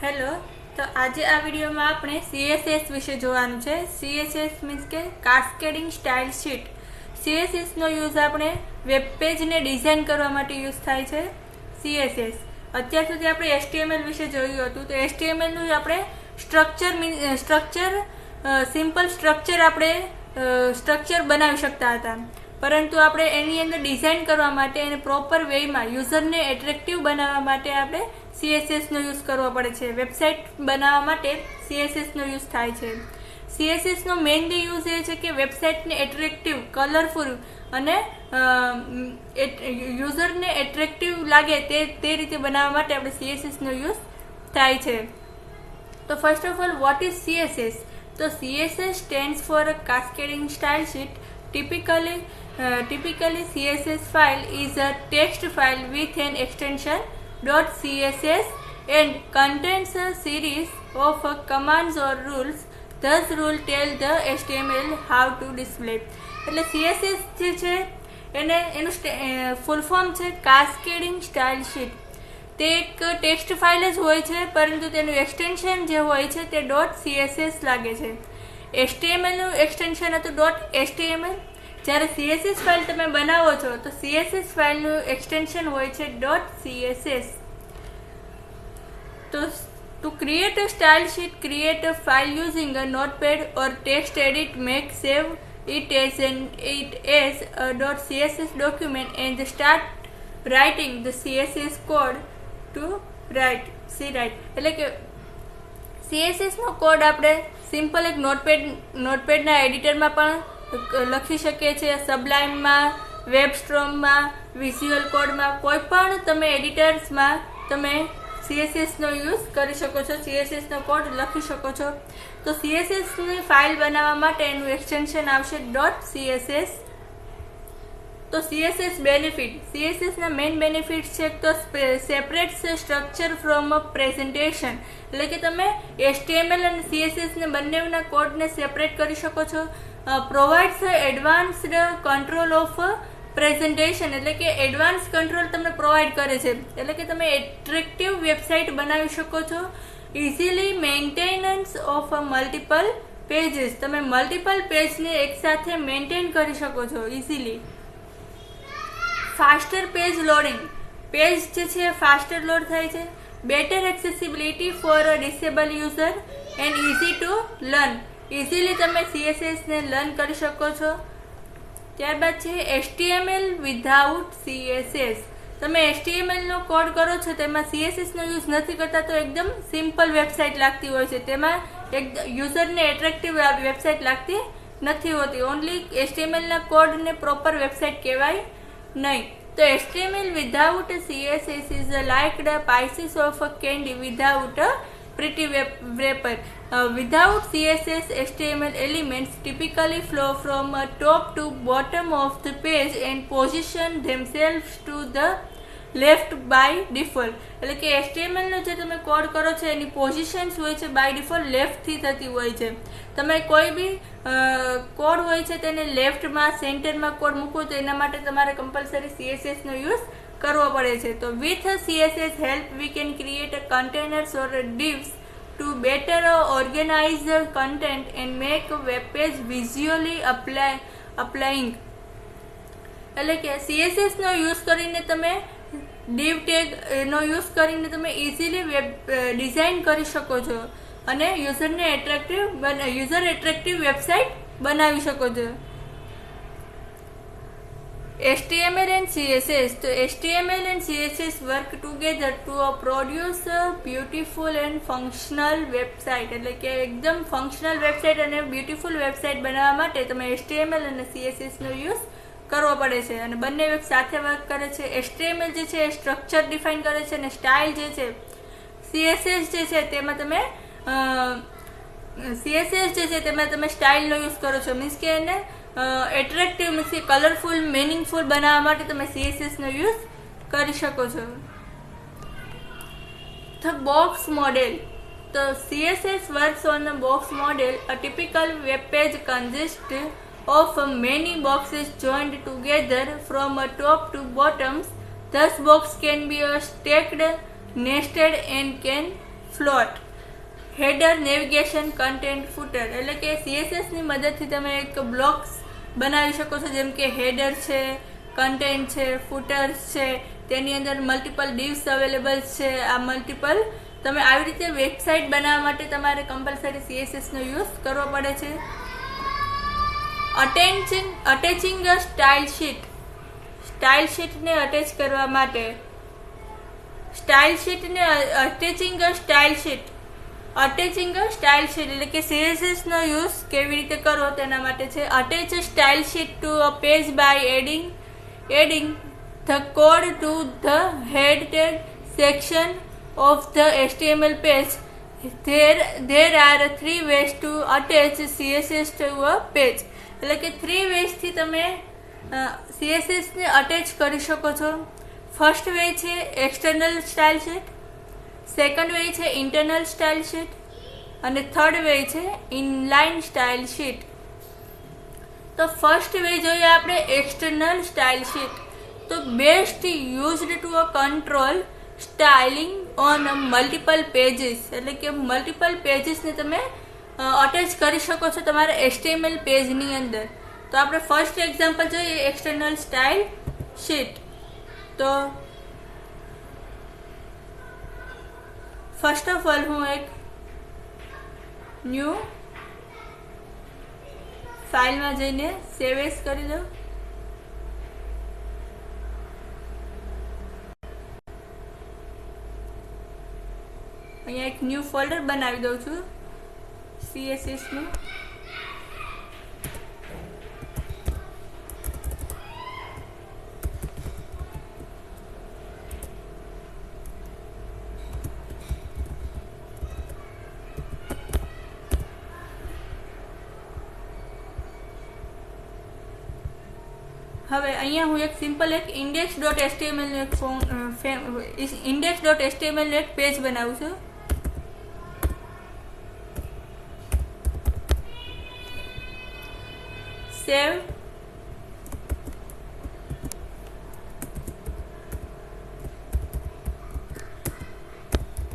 Hello, તો આજે આ વિડીયોમાં આપણે સીએસએસ વિશે જોવાનું છે. સીએસએસ મીન્સ કે કાસ્કેડિંગ સ્ટાઇલ શીટ સીએસએસનો યુઝ આપણે વેબ પેજને ડિઝાઇન કરવા માટે યુઝ થાય છે. સીએસએસ અત્યાર સુધી આપણે એસટીએમએલ વિશે જોયું હતું, તો એસટીએમએલનું આપણે સ્ટ્રક્ચર સ્ટ્રક્ચર સિમ્પલ સ્ટ્રક્ચર આપણે સ્ટ્રક્ચર બનાવી શકતા હતા. પરંતુ આપણે એની અંદર ડિઝાઇન કરવા માટે એને પ્રોપર વેમાં યુઝરને એટ્રેક્ટિવ બનાવવા માટે આપણે સીએસએસનો યુઝ કરવો પડે છે. વેબસાઇટ બનાવવા માટે સીએસએસનો યુઝ થાય છે. સીએસએસનો મેઇનલી યુઝ એ છે કે વેબસાઇટને એટ્રેક્ટિવ કલરફુલ અને યુઝરને એટ્રેક્ટિવ લાગે તે તે રીતે બનાવવા માટે આપણે સીએસએસનો યુઝ થાય છે. તો first of all what is CSS? તો CSS stands for a cascading style sheet typically typically CSS file is a text file with an an extension .css and contains a series of commands or rules. Thus, rule tell the html how to display. એટલે css જે છે, એને, એનું full form છે cascading style sheet તે એક text file જ હોય છે, પરંતુ તેનું એક્સટેન્શન જે હોય છે, તે ડોટ સીએસએસ લાગે છે. એસટીએમએલનું એક્સટેન્શન હતું ડોટ એસટીએમએલ જ્યારે સીએસએસ ફાઇલ તમે બનાવો છો, તો સીએસએસ ફાઇલનું એક્સટેન્શન હોય છે ડોટ સીએસએસ તો to create a style sheet create a file using a notepad or text edit make save it as an it as a .css document and start writing the css code to write see write એટલે કે CSS નો code આપણે simple એક Notepad નોટપેડના એડિટરમાં પણ લખી શકીએ છીએ સબલાઇમમાં વેબસ્ટ્રોમમાં વિઝ્યુઅલ કોડમાં કોઈ પણ તમે એડિટર્સમાં તમે સીએસએસનો યુઝ કરી શકો છો સીએસએસનો કોડ લખી શકો છો. તો સીએસએસની ફાઇલ બનાવવા માટે એનું એક્સટેન્શન આવશે ડોટ સીએસએસ તો સીએસએસ બેનિફિટ સીએસએસના મેઇન બેનિફિટ છે તો separate structure from a presentation એટલે કે તમે એસટીએમએલ અને સીએસએસને બંનેના કોડને સેપરેટ કરી શકો છો. Provides advanced control of presentation એટલે કે એડવાન્સ કંટ્રોલ તમને પ્રોવાઈડ કરે છે. એટલે કે તમે એટ્રેક્ટિવ વેબસાઇટ બનાવી શકો છો. Easily maintenance of a multiple pages તમે મલ્ટિપલ પેજને એકસાથે મેન્ટેન કરી શકો છો easily faster page loading page જે છે ફાસ્ટર લોડ થાય છે. Better accessibility for a disable user and easy to learn easily તમે સીએસએસને લર્ન કરી શકો છો. ત્યારબાદ છે એસટીએમએલ વિધાઉટ સીએસએસ. તમે એસટીએમએલનો કોડ કરો છો, તેમાં સીએસએસનો યુઝ નથી કરતા, તો એકદમ સિમ્પલ વેબસાઇટ લાગતી હોય છે. તેમાં એક યુઝરને એટ્રેક્ટિવ વેબસાઇટ લાગતી નથી હોતી. ઓનલી એસટીએમએલના કોડને પ્રોપર વેબસાઇટ કહેવાય નહીં. તો HTML without CSS is like the pieces of a candy without a pretty wrapper. Uh, without CSS, HTML elements typically flow from uh, top to bottom of the page and to the left by default એટલે કે એસટીએમએલનો જે તમે code કરો છો એની positions હોય છે by default લેફ્ટથી થતી હોય છે. તમે કોઈ બી કોડ હોય છે તેને લેફ્ટમાં સેન્ટરમાં કોડ મૂકો તો એના માટે તમારે કમ્પલસરી સીએસએસનો યુઝ કરવો પડે છે. તો with CSS help we can create a containers or divs to better organize the content and make web page visually apply, applying. એટલે કે સીએસએસનો યુઝ કરીને તમે ડીવ ટેગ એનો યુઝ કરીને તમે ઇઝીલી વેબ ડિઝાઇન કરી શકો છો અને યુઝરને એટ્રેક્ટિવ યુઝર એટ્રેક્ટિવ વેબસાઇટ બનાવી શકો છો. HTML and CSS. So HTML and CSS work together to produce a beautiful and functional website. એટલે કે એકદમ ફંક્શનલ વેબસાઇટ અને બ્યુટીફુલ વેબસાઇટ બનાવવા માટે તમે HTML અને CSS નો યુઝ કરવો પડે છે અને બંને વેબ સાથે વર્ક કરે છે HTML જે છે એ સ્ટ્રક્ચર ડિફાઇન કરે છે અને સ્ટાઇલ જે છે CSS જે છે તેમાં તમે CSS જે છે તેમાં તમે સ્ટાઇલનો યુઝ કરો છો મીન્સ કે એને એટ્રેક્ટિવ મીન્સ કે કલરફુલ મિનિંગફુલ બનાવવા માટે તમે સીએસએસનો યુઝ કરી શકો છો. ધ બોક્સ મોડેલ તો CSS works on the box model a typical web page consist of many boxes joint together from a top to bottoms thus box can be uh, stacked, nested and can float header navigation content footer એટલે કે સીએસએસની મદદથી તમે એક blocks બનાવી શકો છો, જેમ કે હેડર છે કન્ટેન્ટ છે ફૂટર્સ છે, તેની અંદર મલ્ટિપલ ડીવ્સ અવેલેબલ છે. આ મલ્ટિપલ તમે આવી રીતે વેબસાઇટ બનાવવા માટે તમારે કમ્પલસરી સીએસએસનો યુઝ કરવો પડે છે. Attaching attaching a style sheet style શીટને attach કરવા માટે style શીટને attaching a style sheet attaching a style sheet એટલે કે સીએસએસનો યુઝ કેવી રીતે કરવો તેના માટે છે. Attach style sheet to a page by adding adding the code to the head section of the HTML page There, there are three ways to attach CSS to a page. એટલે કે three વેઝથી તમે સીએસએસને attach કરી શકો છો. First way છે external style sheet second way છે internal style sheet અને third way છે ઇનલાઇન સ્ટાઇલ શીટ તો ફર્સ્ટ વે જોઈએ આપણે એક્સટર્નલ સ્ટાઇલ શીટ તો best used to a control styling on multiple pages એટલે કે મલ્ટિપલ પેજીસને તમે અટેચ કરી શકો છો તમારા એચટીએમએલ પેજની અંદર. તો આપણે ફર્સ્ટ એક્ઝામ્પલ જોઈએ એક્સટર્નલ સ્ટાઇલ શીટ તો ફર્સ્ટ ઓફ ઓલ હું એક ન્યૂ ફાઇલમાં જઈને સેવ એસ કરી દઉં. અહીંયા એક ન્યૂ ફોલ્ડર બનાવી દઉં છું. સીએસએસનું હવે અહીંયા હું એક સિમ્પલ એક ઇન્ડેક્સ ડોટ એસટીએમએલ એક ઇન્ડેક્સ ડોટ એસટીએમએલ એક પેજ બનાવું છું. Save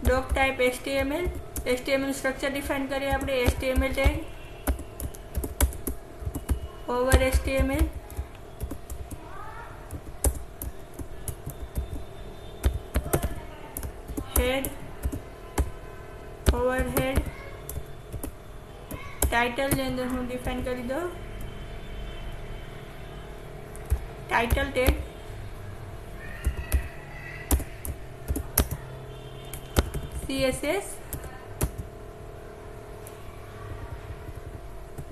doctype HTML HTML structure define કરીએ આપણે HTML tag over html. Head over head title अंदर हूँ डिफाइन कर दो। Title tag C S S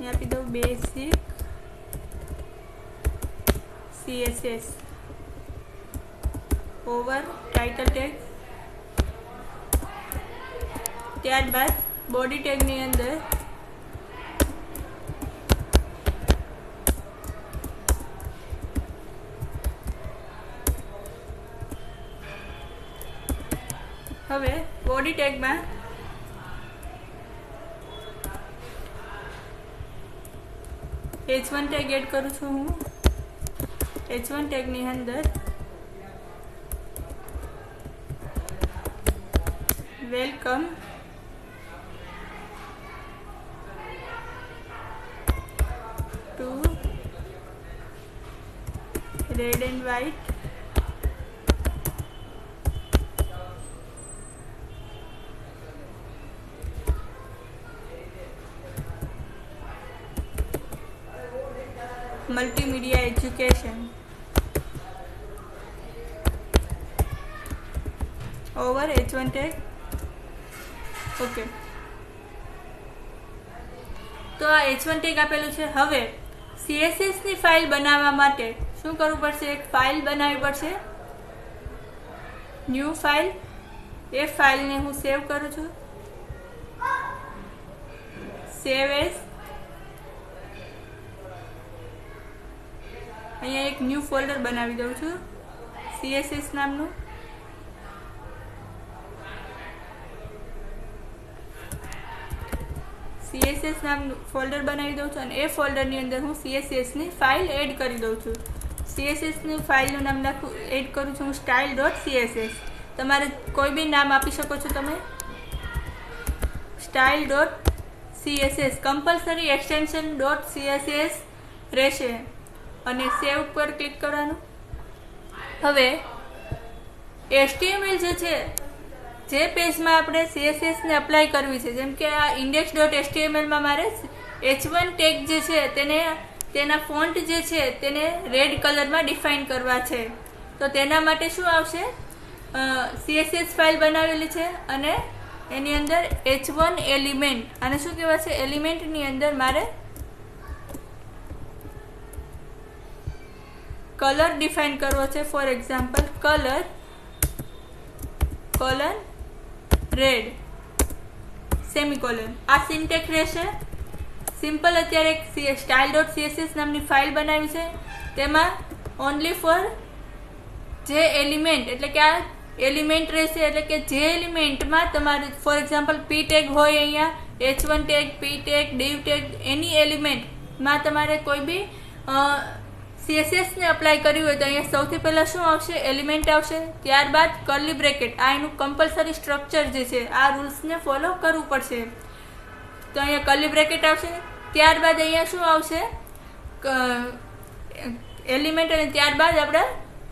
यहाँ पे दो basic C S S over title text ત્યારબાદ બોડી ટેગની અંદર હવે બોડી ટેગમાં એચ વન ટેગ એડ કરું છું હું. એચ વન ટેગની અંદર welcome red and white multimedia education over h1 tag okay તો આ એચ વન ટેક આપેલું છે હવે સીએસએસની ફાઇલ બનાવવા માટે શું કરવું પડશે? એક ફાઇલ બનાવવી પડશે. ન્યૂ ફાઇલ એ ફાઇલને હું સેવ કરું છું. સેવ એઝ અહીંયા એક ન્યૂ ફોલ્ડર બનાવી દઉં છું. સીએસએસ નામનું. સીએસએસ નામનું ફોલ્ડર બનાવી દઉં છું અને એ ફોલ્ડરની અંદર હું સીએસએસની ફાઇલ એડ કરી દઉં છું. સીએસએસની ફાઇલનું નામ નાખું એડ કરું છું હું સ્ટાઇલ ડોટ સીએસએસ. તમારે કોઈ બી નામ આપી શકો છો તમે. Style dot CSS. Compulsory extension dot CSS રહેશે. અને સેવ પર ક્લિક કરવાનું. હવે એચટીએમએલ જે છે, જે પેજમાં આપણે સીએસએસને અપ્લાય કરવી છે, જેમ કે આ ઇન્ડેક્સ ડોટ એચટીએમએલમાં મારે એચ વન ટેગ જે છે, તેને તેના ફોન્ટ જે છે તેને રેડ કલરમાં ડિફાઇન કરવા છે. તો તેના માટે શું આવશે? સીએસએસ ફાઇલ બનાવેલી છે અને એની અંદર એચ વન એલિમેન્ટ. આને શું કહેવાય છે એલિમેન્ટની અંદર મારે કલર ડિફાઇન કરવો છે. For example, colour colon red, semicolon. આ સિન્ટેક રહેશે. સિમ્પલ અત્યારે એક સ્ટાઇલ ડોટ સીએસએસ નામની ફાઇલ બનાવી છે. તેમાં ઓનલી ફોર જે એલિમેન્ટ એટલે કે આ એલિમેન્ટ રહેશે, એટલે કે જે એલિમેન્ટમાં તમારે ફોર એક્ઝામ્પલ પી ટેગ હોય અહીંયા H one tag P tag div tag એની એલિમેન્ટમાં તમારે કોઈ બી સીએસએસને અપ્લાય કર્યું હોય તો અહીંયા સૌથી પહેલાં શું આવશે? એલિમેન્ટ આવશે. ત્યારબાદ કર્લી બ્રેકેટ આ એનું કમ્પલસરી સ્ટ્રક્ચર જે છે, આ રૂલ્સને ફોલો કરવું પડશે. તો અહીંયા કર્લી બ્રેકેટ આવશે. ત્યારબાદ અહીંયા શું આવશે? એલિમેન્ટ અને ત્યારબાદ આપણે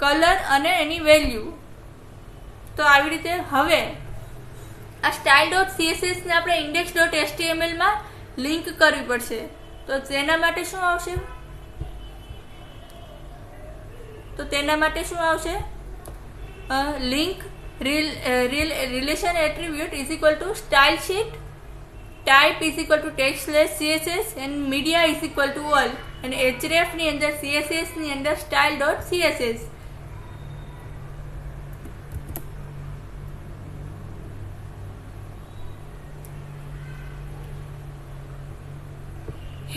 કલર અને એની વેલ્યુ તો આવી રીતે હવે આ સ્ટાઇલ ડોટ સીએસએસને આપણે ઇન્ડેક્સ ડોટ એસટીએમએલમાં લિંક કરવી પડશે. તો તેના માટે શું આવશે? તો તેના માટે શું આવશે? Link rel rel relation attribute is equal to style sheet type is equal to text slash CSS and media is equal to all અને ની અંદર સીએસએસની અંદર સ્ટાઇલ ડોટ સીએસએસ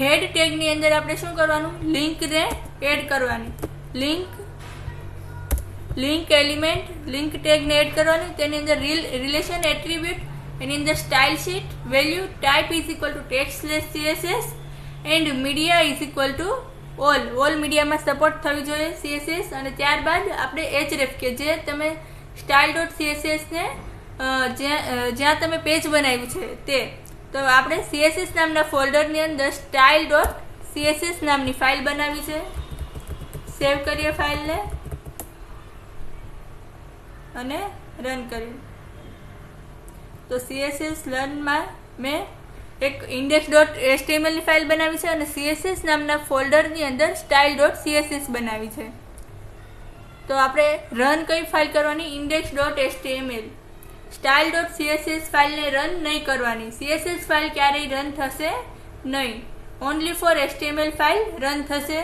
હેડ ટેગની અંદર આપણે શું કરવાનું? લિંક ને એડ કરવાની. લિંક લિંક એલિમેન્ટ લિંક ટેગને એડ કરવાની. તેની અંદર રિલેશન એટ્રીબ્યુટ એની અંદર style sheet value type is equal to text slash CSS and media is equal to all all મીડિયામાં સપોર્ટ થવી જોઈએ સીએસએસ અને ત્યારબાદ આપણે એચ રેફ કે જે તમે સ્ટાઇલ ડોટ સીએસએસને જ્યાં તમે પેજ બનાવ્યું છે તે. તો આપણે સીએસએસ નામના ફોલ્ડરની અંદર સ્ટાઇલ ડોટ સીએસએસ નામની ફાઇલ બનાવી છે. સેવ કરીએ ફાઇલને અને રન કર્યું તો સીએસએસ લર્નમાં મેં એક ઇન્ડેક્સ ડોટ એસટીએમએલની ફાઇલ બનાવી છે અને સીએસએસ નામના ફોલ્ડરની અંદર સ્ટાઇલ ડોટ સીએસએસ બનાવી છે. તો આપણે રન કઈ ફાઇલ કરવાની? Index dot HTML style dot CSS ફાઇલને રન નહીં કરવાની. સીએસએસ ફાઇલ ક્યારેય રન થશે નહીં. Only for HTML file run થશે.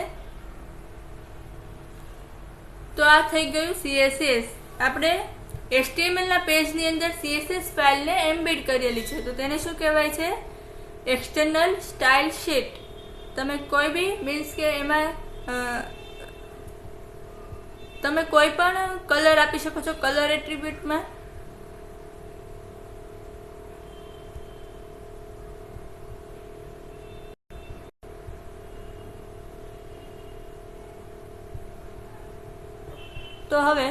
તો આ થઈ ગયું સીએસએસ. આપણે એચટીએમએલના પેજની અંદર સીએસએસ ફાઇલને એમ્બેડ કરેલી છે. તો તેને શું કહેવાય છે? એક્સટર્નલ સ્ટાઇલ શીટ તમે કોઈ બી મીન્સ કે એમાં તમે કોઈ પણ કલર આપી શકો છો. કલર એટ્રીબ્યુટમાં તો હવે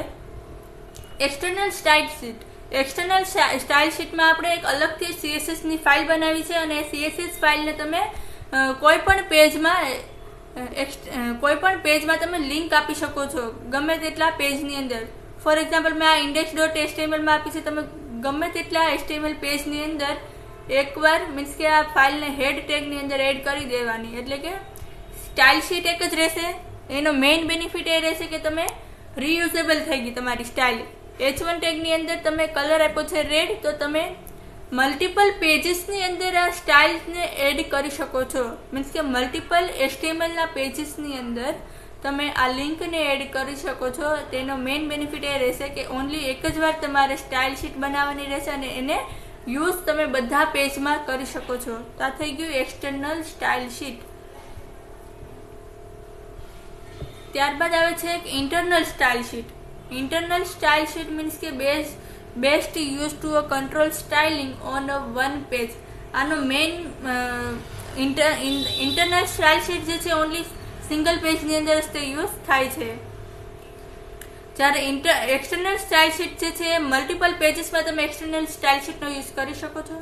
external style sheet external style શીટમાં આપણે એક અલગથી સીએસએસની ફાઇલ બનાવી છે અને સીએસએસ ફાઇલને તમે કોઈ પણ પેજમાં કોઈ પણ પેજમાં તમે લિંક આપી શકો છો, ગમે તેટલા પેજની અંદર. ફોર એક્ઝામ્પલ મેં આ ઇન્ડેક્સ ડોટ એસટીએમએલમાં આપી છે, તમે ગમે તેટલા એસટીએમએલ પેજની અંદર એકવાર મીન્સ કે આ ફાઇલને હેડ ટેગની અંદર એડ કરી દેવાની. એટલે કે સ્ટાઇલ શીટ એક જ રહેશે. એનો મેઇન બેનિફિટ એ રહેશે કે તમે રિયુઝેબલ થઈ ગઈ તમારી સ્ટાઇલ એચ વન ટેગની અંદર તમે કલર આપ્યો છે રેડ તો તમે મલ્ટિપલ પેજીસની અંદર આ સ્ટાઇલ્સને એડ કરી શકો છો. મીન્સ કે મલ્ટિપલ એસ્ટીએમએલના પેજીસની અંદર તમે આ લિંકને એડ કરી શકો છો. તેનો મેઇન બેનિફિટ એ રહેશે કે ઓનલી એક જ વાર તમારે સ્ટાઇલ શીટ બનાવવાની રહેશે અને એને યુઝ તમે બધા પેજમાં કરી શકો છો. તો આ થઈ ગયું એક્સટર્નલ સ્ટાઇલ શીટ ત્યારબાદ આવે છે એક internal style sheet internal style sheet means કે base best use to a control styling on a one page આનો મેઇન ઇન્ટરનલ સ્ટાઇલ શીટ જે છે ઓનલી સિંગલ પેજની અંદર તે યુઝ થાય છે. જ્યારે ઇન્ટર એક્સટર્નલ સ્ટાઇલ શીટ જે છે મલ્ટિપલ પેજીસમાં તમે એક્સટર્નલ સ્ટાઇલ શીટનો યુઝ કરી શકો છો.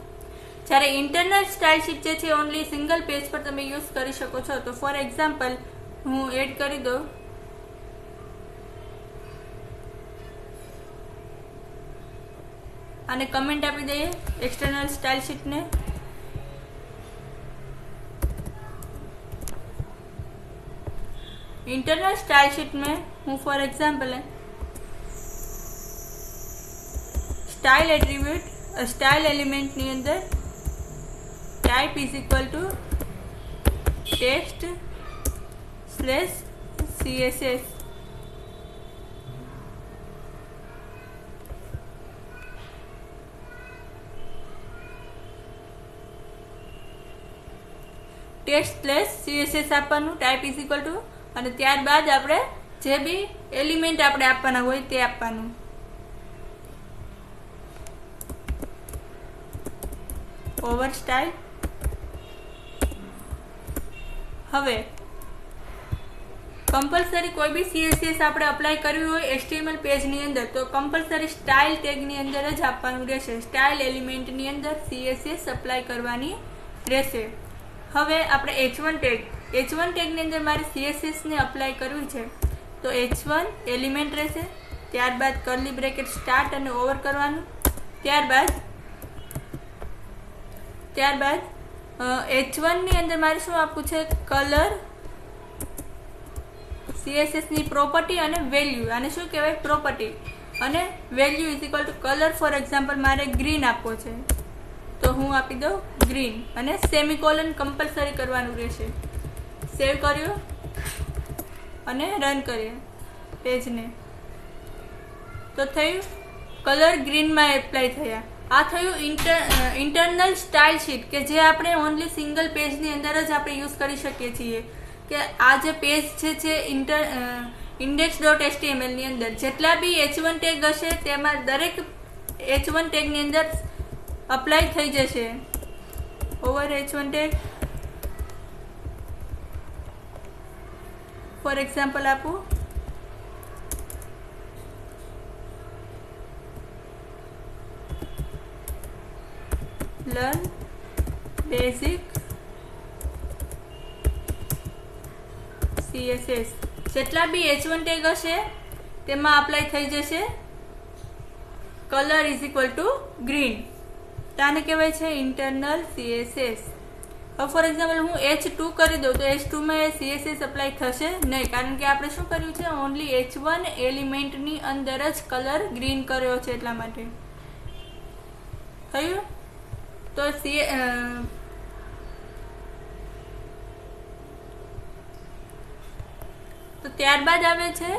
જ્યારે ઇન્ટરનલ સ્ટાઇલ શીટ જે છે ઓનલી સિંગલ પેજ પર તમે યુઝ કરી શકો છો. તો ફોર એક્ઝામ્પલ હું એડ કરી દઉં. અને કમેન્ટ આપી દઈએ એક્સટર્નલ સ્ટાઇલ શીટને इंटरनल स्टाइल शीट में हूँ फॉर एग्जाम्पल है સ્ટાઇલ એટ્રીબ્યુટ સ્ટાઇલ એલિમેન્ટની અંદર type is equal to text slash CSS text place CSS આપવાનું, ટાઈપ ઇઝ ઇક્વલ ટુ, અને ત્યારબાદ આપણે જે બી એલિમેન્ટ આપણે આપવાના હોય તે આપવાનું. ઓવર સ્ટાઇલ હવે કમ્પલસરી કોઈ બી સીએસએસ આપણે અપ્લાય કર્યું હોય એચટીએમએલ પેજની અંદર, તો કમ્પલસરી સ્ટાઇલ ટેગની અંદર જ આપવાનું રહેશે. સ્ટાઇલ એલિમેન્ટની અંદર સીએસએસ અપ્લાય કરવાની રહેશે. હવે આપણે H one tag H one ટેગની અંદર મારે સીએસએસને અપ્લાય કરવી છે. તો એચ વન એલિમેન્ટ રહેશે, ત્યારબાદ કરલી બ્રેકેટ સ્ટાર્ટ અને ઓવર કરવાનું. ત્યારબાદ ત્યારબાદ એચ વનની અંદર મારે શું આપવું છે? કલર સીએસએસની પ્રોપર્ટી અને વેલ્યુ આને શું કહેવાય? પ્રોપર્ટી અને value is equal to colour for example મારે ગ્રીન આપવો છે. તો હું આપી દઉં ગ્રીન. અને સેમિકોલન કમ્પલસરી કરવાનું રહેશે. સેવ કર્યો? અને રન કરીએ પેજને. તો થયું? કલર ગ્રીનમાં એપ્લાય થયા. આ થયું ઇન્ટર ઇન્ટરનલ સ્ટાઇલ શીટ કે જે આપણે ઓનલી સિંગલ પેજની અંદર જ આપણે યુઝ કરી શકીએ છીએ. કે આ જે પેજ છે છે ઇન્ટર ઇન્ડેક્સ ડોટ એસટીએમએલની અંદર, જેટલા બી એચ વન ટેગ હશે, તેમાં દરેક એચ વન ટેગની અંદર અપ્લાય થઈ જશે. Over H one tag for example આપું. લર્ન બેઝિક સીએસએસ જેટલા બી એચ વન ટેગ હશે, તેમાં અપ્લાય થઈ જશે. Colour is equal to green તાને કહેવાય છે ઇન્ટરનલ સીએસએસ હવે ફોર એક્ઝામ્પલ હું એચ ટુ કરી દઉં તો એચ ટુમાં એ સીએસએસ અપ્લાય થશે નહીં. કારણ કે આપણે શું કર્યું છે? ઓનલી એચ વન એલિમેન્ટની અંદર જ કલર ગ્રીન કર્યો છે એટલા માટે. થયું? તો સીએ તો ત્યારબાદ આવે છે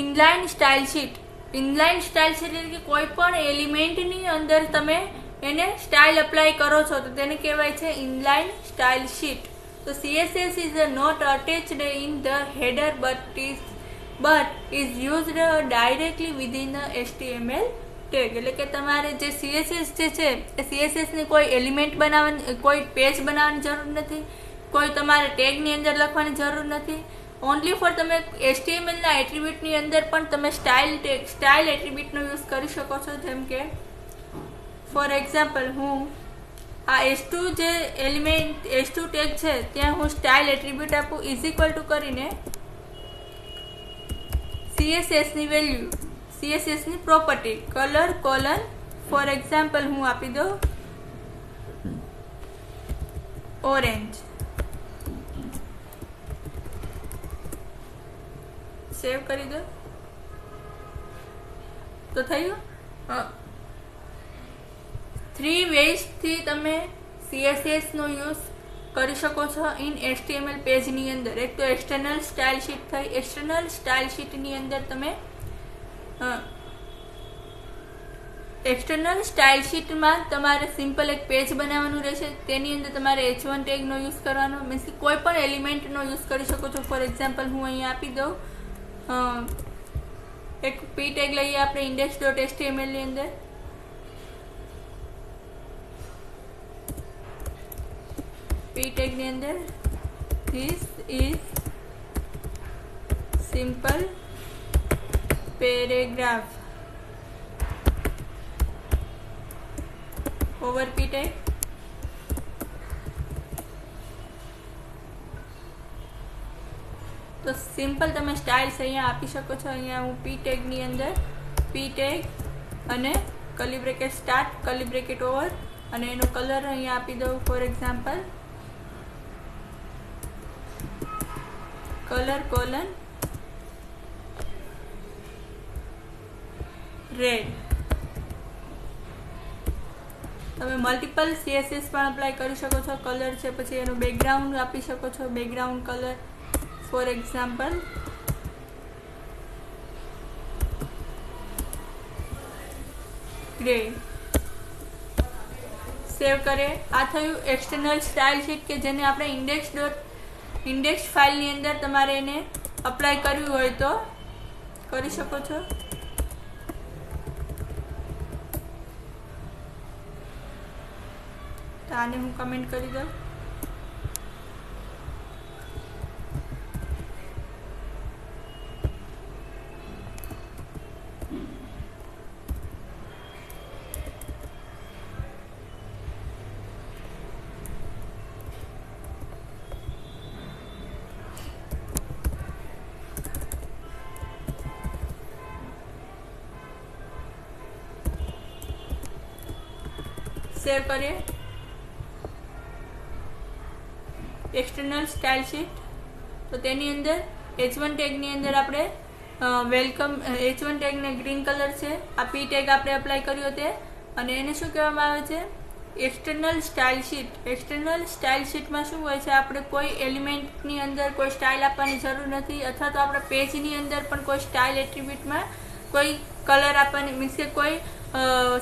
inline style sheet inline style sheet એટલે કે કોઈ પણ એલિમેન્ટની અંદર તમે એને સ્ટાઇલ અપ્લાય કરો છો, તો તેને કહેવાય છે ઇનલાઇન સ્ટાઇલ શીટ. તો CSS is not attached in the header, but is but is used directly within HTML tag. એટલે કે તમારે જે સીએસએસ જે છે, એ સીએસએસની કોઈ એલિમેન્ટ બનાવવાની, કોઈ પેજ બનાવવાની જરૂર નથી, કોઈ તમારે ટેગની અંદર લખવાની જરૂર નથી. ઓનલી ફોર તમે એચટીએમએલના એટ્રીબ્યુટની અંદર પણ તમે સ્ટાઇલ સ્ટાઇલ એટ્રીબ્યુટનો યુઝ કરી શકો છો, જેમ કે ફોર એક્ઝામ્પલ હું આ એસ ટુ જે એલિમેન્ટ એસ ટુ ટેગ છે, ત્યાં હું સ્ટાઇલ એટ્રીબ્યુટ આપું ઇઝ ઇક્વલ ટુ કરીને સીએસએસની value સીએસએસની property colour colon for example હું આપી દઉં ઓરેન્જ સેવ કરી દો. તો થયું થ્રી વેઝથી તમે સીએસએસનો યુઝ કરી શકો છો ઇન એચટીએમએલ પેજની અંદર. એક તો એક્સટર્નલ સ્ટાઇલ શીટ થઈ. એક્સટર્નલ સ્ટાઇલ શીટની અંદર તમે એક્સટર્નલ સ્ટાઇલ શીટમાં તમારે સિમ્પલ એક પેજ બનાવવાનું રહેશે. તેની અંદર તમારે એચ વન ટેગનો યુઝ કરવાનો. મીન્સ કોઈ પણ એલિમેન્ટનો યુઝ કરી શકો છો. ફોર એક્ઝામ્પલ હું અહીં આપી દઉં. એક પી ટેગ લઈએ આપણે ઇન્ડેક્સ ડોટ એચટીએમએલની અંદર પી ટેગની અંદર this is simple paragraph over P tag તો સિમ્પલ તમે સ્ટાઇલ્સ અહીંયા આપી શકો છો. અહીંયા હું પી ટેગની અંદર પી ટેગ અને curly bracket start curly bracket over અને એનો કલર અહીંયા આપી દઉં. For example colour colon red તમે મલ્ટિપલ સીએસએસ પણ અપ્લાય કરી શકો છો. કલર છે, પછી એનો બેકગ્રાઉન્ડ આપી શકો છો. Background colour for example grey save કરે. આ થયું એક્સટર્નલ સ્ટાઇલ શીટ કે જેને આપણે ઇન્ડેક્સ ડોટ ઇન્ડેક્સ ફાઇલની અંદર તમારે એને અપ્લાય કરવી હોય તો કરી શકો છો. તો આને હું કમેન્ટ કરી દઉં. સેવ કરીએ. એક્સટર્નલ સ્ટાઇલ શીટ તો તેની અંદર એચ વન ટેગની અંદર આપણે વેલકમ એચ વન ટેગને ગ્રીન કલર છે. આ પી ટેગ આપણે એપ્લાય કર્યો તે. અને એને શું કહેવામાં આવે છે? External style sheet external style શીટમાં શું હોય છે? આપણે કોઈ એલિમેન્ટની અંદર કોઈ સ્ટાઇલ આપવાની જરૂર નથી. અથવા તો આપણે પેજની અંદર પણ કોઈ સ્ટાઇલ એટ્રીબ્યુટમાં કોઈ કલર આપવાની મીન્સ કે કોઈ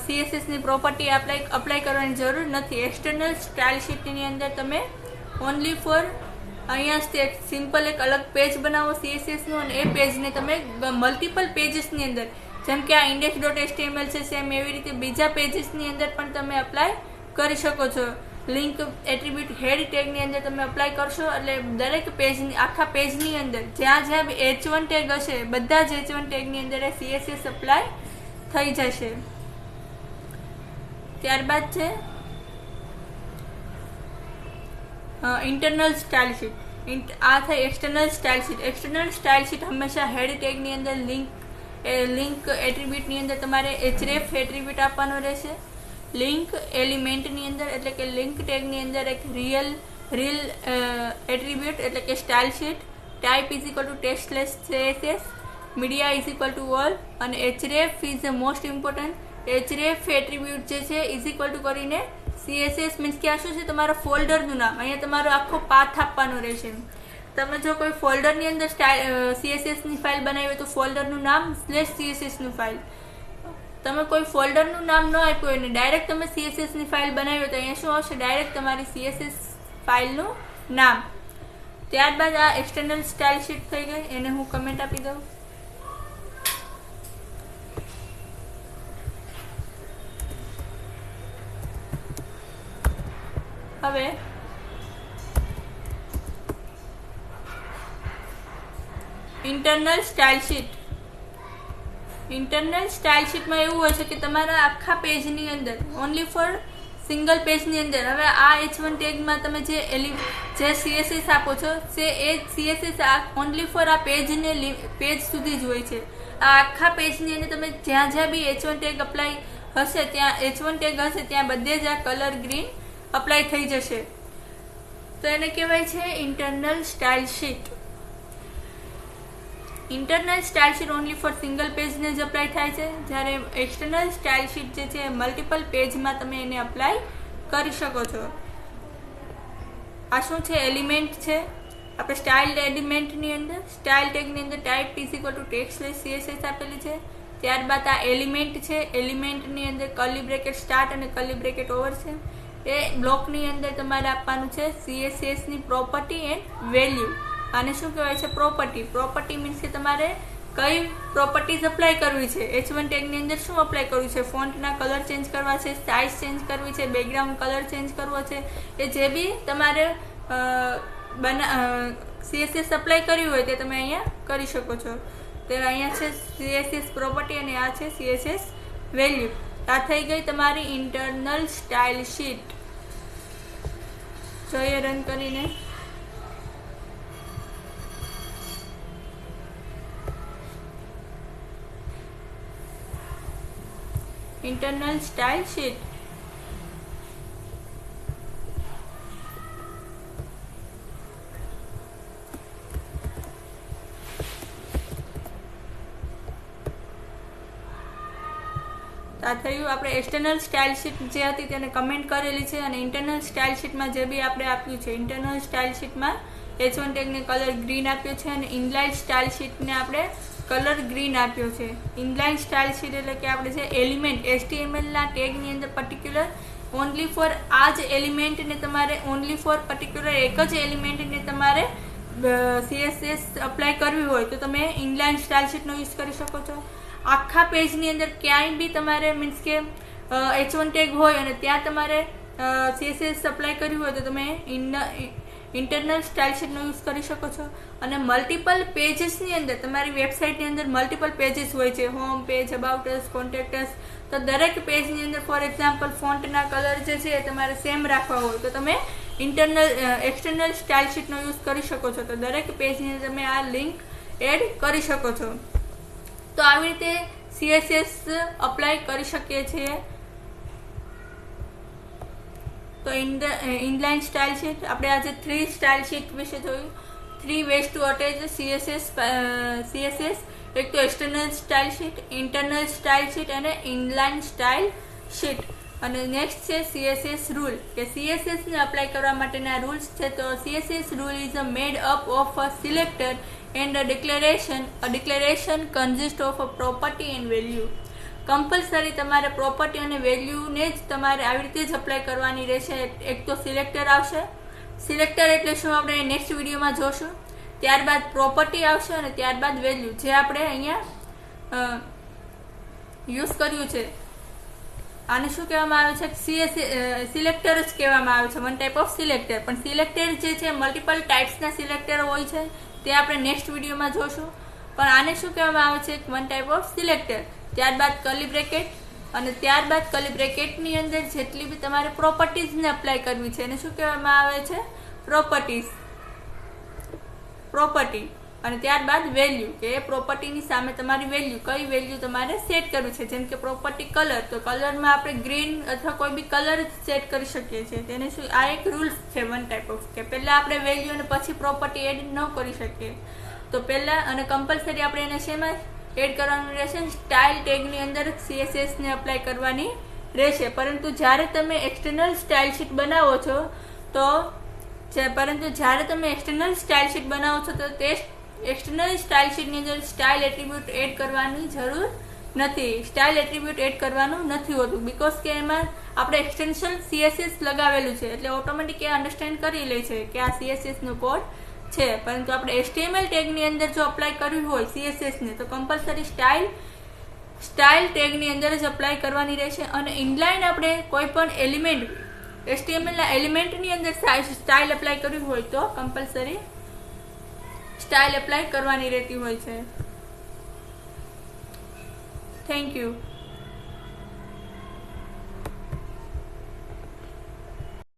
સીએસએસની પ્રોપર્ટી એપ્લાય અપ્લાય કરવાની જરૂર નથી. એક્સટર્નલ સ્ટાઇલ શીટની અંદર તમે ઓનલી ફોર અહીંયા સ્ટેટ સિમ્પલ એક અલગ પેજ બનાવો સીએસએસનું અને એ પેજને તમે મલ્ટિપલ પેજીસની અંદર. જેમ કે આ ઇન્ડેક્સ ડોટ એસટીએમએલ છે સેમ એવી રીતે બીજા પેજીસની અંદર પણ તમે અપ્લાય કરી શકો છો. લિંક એટ્રીબ્યુટ હેડ ટેગની અંદર તમે અપ્લાય કરશો, એટલે દરેક પેજની આખા પેજની અંદર જ્યાં જ્યાં એચ વન ટેગ હશે, બધા જ એચ વન ટેગની અંદર સીએસએસ અપ્લાય થઈ જશે. ત્યારબાદ છે ઇન્ટરનલ સ્ટાઇલ શીટ આ થઈ external style sheet external style sheet હંમેશા હેડ ટેગની અંદર લિંક લિંક એટ્રીબ્યુટની અંદર તમારે એચરેફ એટ્રીબ્યુટ આપવાનો રહેશે. લિંક એલિમેન્ટની અંદર, એટલે કે લિંક ટેગની અંદર એક રિયલ રીલ એટ્રીબ્યુટ એટલે કે style sheet type is equal to textless media is equal to all અને href is the most important href attribute જે છે ઇઝ ઇક્વલ ટુ કરીને સીએસએસ મીન્સ કે આ શું છે? તમારા ફોલ્ડરનું નામ. અહીંયા તમારો આખો પાથ આપવાનો રહેશે. તમે જો કોઈ ફોલ્ડરની અંદર સીએસએસની ફાઇલ બનાવી હોય તો ફોલ્ડરનું નામ સ્લેશ સીએસએસનું ફાઇલ તમે કોઈ ફોલ્ડરનું નામ ન આપ્યું હોય ને ડાયરેક્ટ તમે સીએસએસની ફાઇલ બનાવી હોય તો અહીંયા શું આવશે? ડાયરેક્ટ તમારી સીએસએસ ફાઇલનું નામ. ત્યારબાદ આ એક્સટર્નલ સ્ટાઇલ શીટ થઈ ગઈ. એને હું કમેન્ટ આપી દઉં. હવે internal style sheet internal style શીટમાં એવું હોય છે કે તમારા આખા પેજની અંદર ઓનલી ફોર સિંગલ પેજની અંદર, હવે આ એચ વન ટેગમાં તમે જે એલી જે સીએસએસ આપો છો, તે એ સીએસએસ ઓનલી ફોર આ પેજને પેજ સુધી જ હોય છે. આ આખા પેજની અંદર તમે જ્યાં જ્યાં B H one tag apply હશે, ત્યાં એચ વન ટેગ હશે, ત્યાં બધે જ આ કલર ગ્રીન અપ્લાય થઈ જશે. તો એને કહેવાય છે internal style sheet internal style sheet only for single પેજને જ અપ્લાય થાય છે. જ્યારે એક્સટર્નલ સ્ટાઇલ શીટ જે છે મલ્ટિપલ પેજમાં તમે એને અપ્લાય કરી શકો છો. આ શું છે? એલિમેન્ટ છે. આપણે સ્ટાઇલ એલિમેન્ટની અંદર સ્ટાઇલ ટેગની અંદર type is equal to text CSS આપેલી છે. ત્યારબાદ આ એલિમેન્ટ છે. એલિમેન્ટની અંદર કલી બ્રેકેટ સ્ટાર્ટ અને કલી બ્રેકેટ ઓવર છે. એ બ્લોકની અંદર તમારે આપવાનું છે સીએસએસની પ્રોપર્ટી એન્ડ વેલ્યુ આને શું કહેવાય છે પ્રોપર્ટી પ્રોપર્ટી મીન્સ કે તમારે કઈ પ્રોપર્ટીઝ અપ્લાય કરવી છે? એચ વન ટેગની અંદર શું અપ્લાય કરવું છે? ફોન્ટના કલર ચેન્જ કરવા છે સાઇઝ ચેન્જ કરવી છે બેકગ્રાઉન્ડ કલર ચેન્જ કરવો છે. એ જે બી તમારે બના સીએસએસ અપ્લાય કર્યું હોય તે તમે અહીંયા કરી શકો છો. ત્યારે અહીંયા છે સીએસએસ પ્રોપર્ટી અને આ છે સીએસએસ વેલ્યુ આ થઈ ગઈ તમારી ઇન્ટરનલ સ્ટાઇલ શીટ જોઈએ રન કરીને. ઇન્ટરનલ સ્ટાઇલ શીટ આ થયું. આપણે એક્સટર્નલ સ્ટાઇલ શીટ જે હતી તેને કમેન્ટ કરેલી છે અને ઇન્ટરનલ સ્ટાઇલ શીટમાં જે બી આપણે આપ્યું છે ઇન્ટરનલ સ્ટાઇલ શીટમાં એચ વન ટેગને કલર ગ્રીન આપ્યો છે અને ઇનલાઇન સ્ટાઇલ શીટને આપણે કલર ગ્રીન આપ્યો છે. ઇનલાઇન સ્ટાઇલ શીટ એટલે કે આપણે જે એલિમેન્ટ એસટીએમએલના ટેગની અંદર પર્ટિક્યુલર ઓનલી ફોર આ જ એલિમેન્ટને તમારે ઓનલી ફોર પર્ટિક્યુલર એક જ એલિમેન્ટને તમારે સીએસએસ અપ્લાય કરવી હોય તો તમે ઇનલાઇન સ્ટાઇલ શીટનો યુઝ કરી શકો છો. આખા પેજની અંદર ક્યાંય બી તમારે મીન્સ કે એચ વન ટેગ હોય અને ત્યાં તમારે સીએસએસ સપ્લાય કર્યું હોય તો તમે ઇન્ટરનલ સ્ટાઇલ શીટનો યુઝ કરી શકો છો. અને મલ્ટિપલ પેજીસની અંદર, તમારી વેબસાઇટની અંદર મલ્ટિપલ પેજીસ હોય છે. હોમ પેજ અબાઉટર્સ કોન્ટેક્ટર્સ તો દરેક પેજની અંદર ફોર એક્ઝામ્પલ ફોન્ટના કલર જે છે તમારે સેમ રાખવા હોય. તો તમે ઇન્ટરનલ એક્સટર્નલ સ્ટાઇલ શીટનો યુઝ કરી શકો છો. તો દરેક પેજની અંદર તમે આ લિંક એડ કરી શકો છો. તો આવી રીતે સીએસએસ અપ્લાય કરી શકીએ છીએ. તો ઇનલાઇન સ્ટાઇલ શીટ આપણે આજે થ્રી સ્ટાઇલ શીટ વિશે જોયું. Three ways to attach CSS CSS એક તો external style sheet internal style sheet અને ઇનલાઇન સ્ટાઇલ શીટ અને નેક્સ્ટ છે સીએસએસ રૂલ કે સીએસએસને અપ્લાય કરવા માટેના રૂલ્સ છે. તો CSS rule is a made up of a selector and a declaration a declaration consist of a property and value compulsory તમારે પ્રોપર્ટી અને વેલ્યુને જ તમારે આવી રીતે જ અપ્લાય કરવાની રહેશે. એક તો સિલેક્ટર આવશે. સિલેક્ટર એટલે શું? આપણે નેક્સ્ટ વિડીયોમાં જોશું. ત્યારબાદ પ્રોપર્ટી આવશે અને ત્યારબાદ વેલ્યુ જે આપણે અહીંયા યુઝ કર્યું છે. આને શું કહેવામાં આવે છે? સીએસ સિલેક્ટર જ કહેવામાં આવે છે. વન ટાઈપ ઓફ સિલેક્ટર પણ સિલેક્ટર જે છે મલ્ટિપલ ટાઈપ્સના સિલેક્ટર હોય છે. તે આપણે નેક્સ્ટ વિડીયોમાં જોશું. પણ આને શું કહેવામાં આવે છે? વન ટાઈપ ઓફ સિલેક્ટર ત્યારબાદ કલી બ્રેકેટ અને ત્યારબાદ કલી બ્રેકેટની અંદર જેટલી બી તમારે પ્રોપર્ટીઝને એપ્લાય કરવી છે એને શું કહેવામાં આવે છે? પ્રોપર્ટીઝ પ્રોપર્ટી અને ત્યારબાદ વેલ્યુ કે પ્રોપર્ટીની સામે તમારી વેલ્યુ કઈ વેલ્યુ તમારે સેટ કરવી છે? જેમ કે પ્રોપર્ટી કલર તો કલરમાં આપણે ગ્રીન અથવા કોઈ બી કલર સેટ કરી શકીએ છીએ. તેને શું, આ એક રૂલ્સ છે વન ટાઈપ ઓફ કે પહેલાં આપણે વેલ્યુ અને પછી પ્રોપર્ટી એડ ન કરી શકીએ. તો પહેલાં અને કમ્પલસરી આપણે એને શેમાં એડ કરવાનું રહેશે? સ્ટાઇલ ટેગની અંદર સીએસએસને અપ્લાય કરવાની રહેશે. પરંતુ જ્યારે તમે એક્સટર્નલ સ્ટાઇલ શીટ બનાવો છો, તો પરંતુ જ્યારે તમે એક્સટર્નલ સ્ટાઇલ શીટ બનાવો છો, તો તે એક્સટર્નલ સ્ટાઇલ શીટની અંદર સ્ટાઇલ એટ્રીબ્યુટ એડ કરવાની જરૂર નથી. સ્ટાઇલ એટ્રીબ્યુટ એડ કરવાનું નથી હોતું બિકોઝ કે એમાં આપણે એક્સટેન્શન સીએસએસ લગાવેલું છે. એટલે ઓટોમેટિક એ અન્ડરસ્ટેન્ડ કરી લે છે કે આ સીએસએસનો કોડ છે. પરંતુ આપણે એચટીએમએલ ટેગની અંદર જો અપ્લાય કરવી હોય સીએસએસને તો કમ્પલસરી સ્ટાઇલ સ્ટાઇલ ટેગની અંદર જ અપ્લાય કરવાની રહેશે. અને ઇનલાઇન આપણે કોઈ પણ એલિમેન્ટ એચટીએમએલના એલિમેન્ટની અંદર સ્ટાઇલ અપ્લાય કરવી હોય તો કમ્પલસરી સ્ટાઇલ એપ્લાય કરવાની રહેતી હોય છે. Thank you